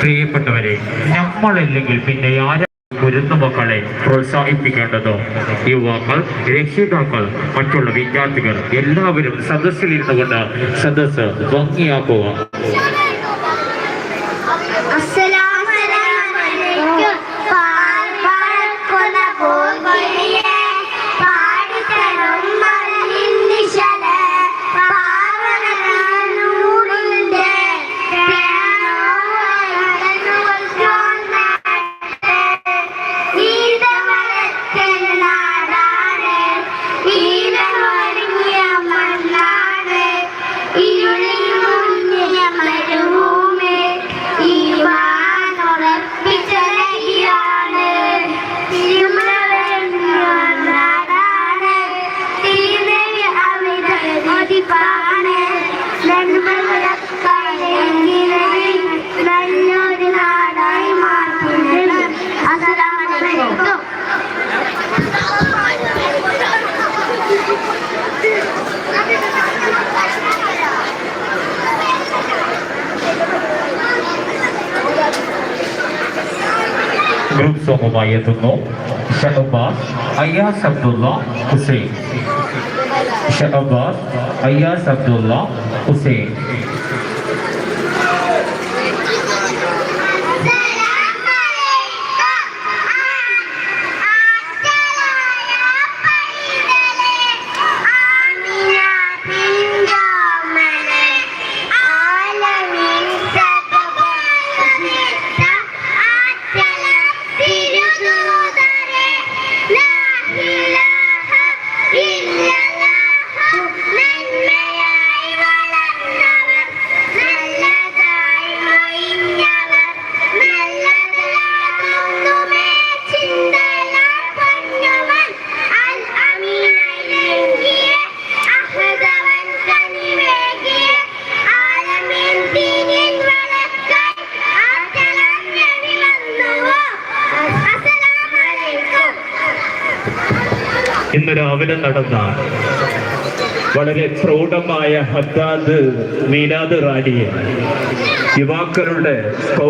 പ്രിയപ്പെട്ടവരെ നമ്മളില്ലെങ്കിൽ പിന്നെ ആരും കുരുന്നു മക്കളെ പ്രോത്സാഹിപ്പിക്കേണ്ടതോ? യുവാക്കൾ രക്ഷിതാക്കൾ മറ്റുള്ള വിദ്യാർത്ഥികൾ എല്ലാവരും സദസ്സിലിരുന്നു കൊണ്ട് സദസ്സ് ഭംഗിയാക്കുക. ग्रुप सोमायतुल्लो शहबाज अयास अब्दुल्ला उसे शहबाज अयास अब्दुल्ला हुसैन ഇന്ന് രാവിലെ നടന്ന വളരെ പ്രൗഢമായ ഹദ്ദാദ് മീനാദ് റാലിയെ യുവാക്കളുടെ